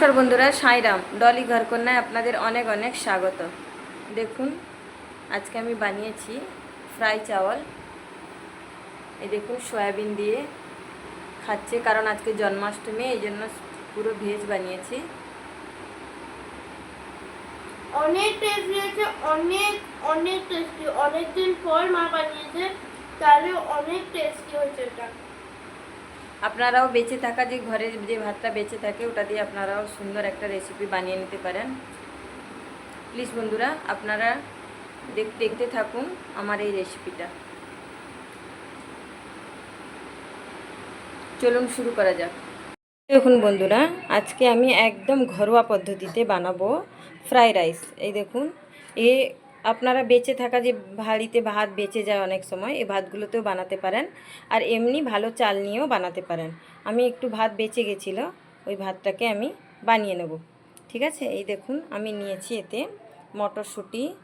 নমস্কার বন্ধুরা, সাইরাম, ডলি ঘরকন্যায় আপনাদের অনেক অনেক স্বাগত। দেখুন, আজকে আমি বানিয়েছি ফ্রাই চাওয়াল। এই দেখুন, সয়াবিন দিয়ে খাচ্ছে, কারণ আজকে জন্মাষ্টমী, এই জন্য পুরো ভেজ বানিয়েছি। অনেক টেস্টি হয়েছে অনেক অনেক টেস্টি অনেক দিন পর মা বানিয়েছে, তাহলে অনেক টেস্টি হয়েছে এটা। আপনারাও বেঁচে থাকা, যে ঘরের যে ভাতটা বেঁচে থাকে, ওটা দিয়ে আপনারাও সুন্দর একটা রেসিপি বানিয়ে নিতে পারেন। প্লিজ বন্ধুরা, আপনারা দেখ- দেখতে থাকুন আমার এই রেসিপিটা চলুন শুরু করা যাক। দেখুন বন্ধুরা, আজকে আমি একদম ঘরোয়া পদ্ধতিতে বানাবো ফ্রাই রাইস এই দেখুন, এ আপনারা বেঁচে থাকা যে হাঁড়িতে ভাত বেঁচে যায় অনেক সময় এই ভাতগুলোতেও বানাতে পারেন। আর এমনি ভালো চাল নিয়েও বানাতে পারেন। আমি একটু ভাত বেঁচে গেছিল, ওই ভাতটাকে আমি বানিয়ে নেব। ঠিক আছে? এই দেখুন, আমি নিয়েছি এতে মটরশুঁটি,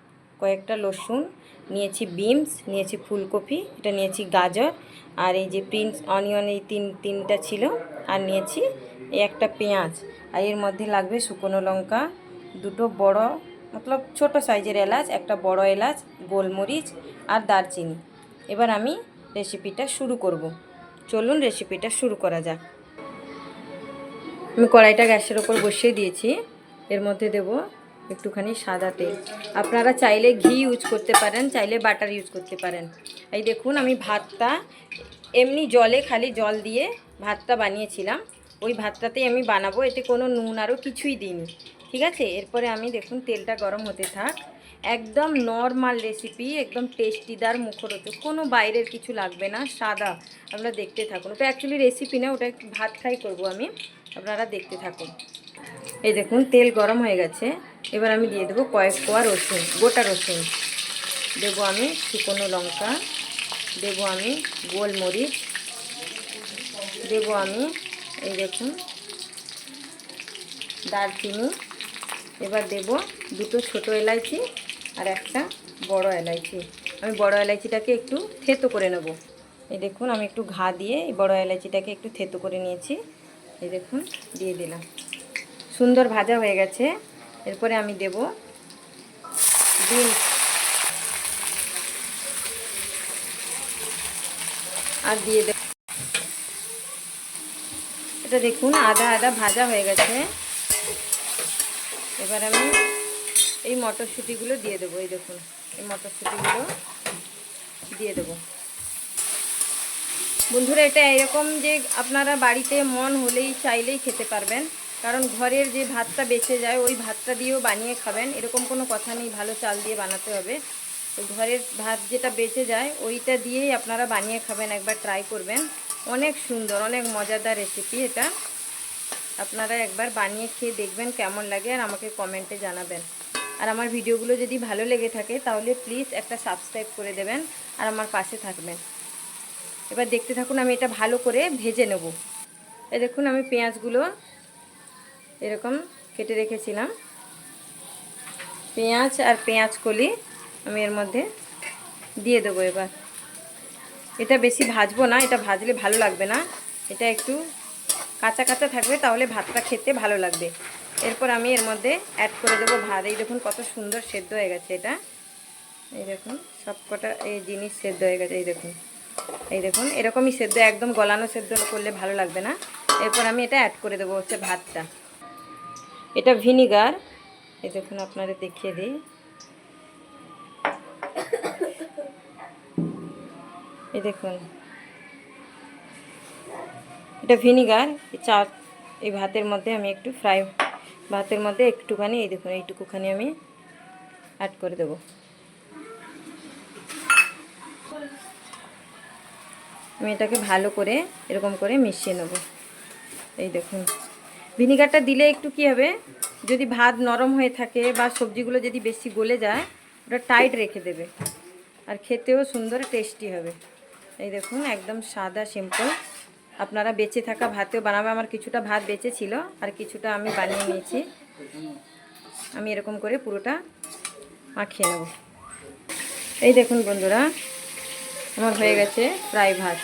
কয়েকটা রসুন নিয়েছি বিনস, নিয়েছি ফুলকপি, এটা নিয়েছি গাজর, আর এই যে প্রিন্স অনিয়ন এই তিন, তিনটা ছিল, আর নিয়েছি এই একটা পেঁয়াজ। আর এর মধ্যে লাগবে শুকনো লঙ্কা, দুটো বড় মতলব ছোট সাইজের এলাচ, একটা বড় এলাচ, গোলমরিচ আর দারচিনি। এবার আমি রেসিপিটা শুরু করব। চলুন রেসিপিটা শুরু করা যাক। আমি কড়াইটা গ্যাসের ওপর বসিয়ে দিয়েছি। এর মধ্যে দেব একটুখানি সাদা তেল। আপনারা চাইলে ঘি ইউজ করতে পারেন, চাইলে বাটার ইউজ করতে পারেন। এই দেখুন, আমি ভাতটা এমনি জলে, খালি জল দিয়ে ভাতটা বানিয়েছিলাম। ওই ভাতটাতেই আমি বানাবো, এতে কোনো নুন আরও কিছুই দিইনি। ঠিক আছে? এরপরে আমি দেখুন তেলটা গরম হতে থাক। একদম নর্মাল রেসিপি একদম টেস্টিদার মুখরোচক। কোনো বাইরের কিছু লাগবে না, সাদা। আপনারা দেখতে থাকুন। ওটা অ্যাকচুয়ালি রেসিপি না, ওটা ভাত ফ্রাই করব আমি। আপনারা দেখতে থাকুন। এই দেখুন, তেল গরম হয়ে গেছে। এবার আমি দিয়ে দেবো কয়েক কোয়া রসুন, গোটা রসুন। দেবো আমি শুকনো লঙ্কা। দেবো আমি গোলমরিচ। দেবো আমি, এই দেখুন, দারচিনি। এবার দেব দুটো ছোট এলাইচি আর একটা বড় এলাইচি। আমি বড় এলাইচিটাকে একটু থেতো করে নেব। এই দেখুন, আমি একটু ঘা দিয়ে এই বড় এলাইচিটাকে একটু থেতো করে নিয়েছি। এই দেখুন, দিয়ে দিলাম। সুন্দর ভাজা হয়ে গেছে। এরপরে আমি দেব বিনস আর দিয়ে দেব এটা দেখুন, আদা আদা ভাজা হয়ে গেছে। এবার আমি এই মটরশুঁটিগুলো দিয়ে দেবো, এই দেখুন, এই মটরশুঁটিগুলো দিয়ে দেবো। বন্ধুরা, এটা এরকম যে আপনারা বাড়িতে মন হলেই চাইলেই খেতে পারবেন, কারণ ঘরের যে ভাতটা বেঁচে যায়, ওই ভাতটা দিয়েও বানিয়ে খাবেন, এরকম কোনো কথা নেই, ভালো চাল দিয়ে বানাতে হবে। ওই ঘরের ভাত যেটা বেঁচে যায়, ওইটা দিয়েই আপনারা বানিয়ে খাবেন, একবার ট্রাই করবেন। অনেক সুন্দর, অনেক মজাদার রেসিপি এটা। আপনারা একবার বানিয়ে খেয়ে দেখবেন কেমন লাগে আর আমাকে কমেন্টে জানাবেন। আর আমার ভিডিওগুলো যদি ভালো লেগে থাকে তাহলে প্লিজ একটা সাবস্ক্রাইব করে দেবেন আর আমার পাশে থাকবেন। এবার দেখতে থাকুন আমি এটা ভালো করে ভেজে নেব। এই দেখুন আমি পেঁয়াজগুলো এরকম কেটে রেখেছিলাম। পেঁয়াজ আর পেঁয়াজ কলি আমি এর মধ্যে দিয়ে দেবো এবার। এটা বেশি ভাজবো না, এটা ভাজলে ভালো লাগবে না। এটা একটু কাঁচা কাঁচা থাকবে, তাহলে ভাতটা খেতে ভালো লাগবে। এরপর আমি এর মধ্যে অ্যাড করে দেবো ভাত। এই দেখুন কত সুন্দর সেদ্ধ হয়ে গেছে এটা। এই দেখুন, সব কটা এই জিনিস সেদ্ধ হয়ে গেছে, এই দেখুন। এই দেখুন, এরকমই সেদ্ধ, একদম গলানো সেদ্ধ করলে ভালো লাগবে না। এরপর আমি এটা অ্যাড করে দেবো হচ্ছে ভাতটা। এটা ভিনিগার এই দেখুন, আপনাদের দেখিয়ে দিই। এই দেখুন এটা ভিনিগার চা, এই ভাতের মধ্যে আমি একটু ফ্রাই, ভাতের মধ্যে একটুখানি, এই দেখুন, এইটুকুখানি আমি অ্যাড করে দেবো। আমি এটাকে ভালো করে এরকম করে মিশিয়ে নেব। এই দেখুন, ভিনিগারটা দিলে একটু কি হবে, যদি ভাত নরম হয়ে থাকে বা সবজিগুলো যদি বেশি গলে যায়, ওটা টাইট রেখে দেবে, আর খেতেও সুন্দর টেস্টি হবে। এই দেখুন, একদম সাদা সিম্পল আপনারা বেঁচে থাকা ভাতেও বানাবে। আমার কিছুটা ভাত বেঁচে ছিল, আর কিছুটা আমি বানিয়ে নিয়েছি। আমি এরকম করে পুরোটা মাখিয়ে নেব। এই দেখুন বন্ধুরা, আমার হয়ে গেছে প্রায় ভাত।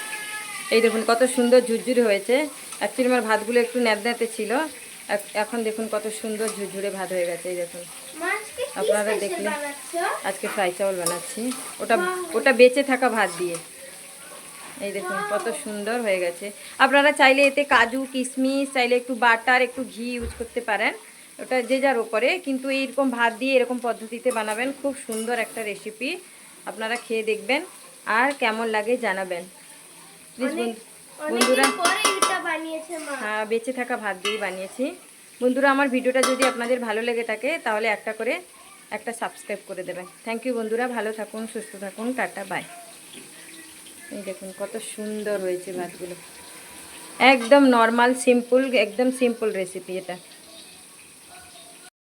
এই দেখুন কত সুন্দর ঝুরঝুরি হয়েছে। অ্যাকচুয়ালি আমার ভাতগুলো একটু ন্যাদন্যাতে ছিল। এখন দেখুন কত সুন্দর ঝুরঝুরে ভাত হয়ে গেছে, এই দেখুন। আপনারা দেখলে- আজকে ফ্রাই চাউল বানাচ্ছি। ওটা ওটা বেঁচে থাকা ভাত দিয়ে। এই দেখুন কত সুন্দর হয়ে গেছে। আপনারা চাইলে এতে কাজু কিশমিশ চাইলে একটু বাটার একটু ঘি ইউজ করতে পারেন। ওটা যে যার ওপরে কিন্তু এইরকম ভাত দিয়ে এরকম পদ্ধতিতে বানাবেন খুব সুন্দর একটা রেসিপি আপনারা খেয়ে দেখবেন আর কেমন লাগে জানাবেন। প্লিজ বন্ধুরা হ্যাঁ বেঁচে থাকা ভাত দিয়েই বানিয়েছি। বন্ধুরা আমার ভিডিওটা যদি আপনাদের ভালো লেগে থাকে তাহলে একটা করে একটা সাবস্ক্রাইব করে দেবেন। থ্যাংক ইউ বন্ধুরা ভালো থাকুন সুস্থ থাকুন টাটা বাই এই দেখুন কত সুন্দর হয়েছে মাছগুলো একদম নর্মাল সিম্পল একদম সিম্পল রেসিপি এটা।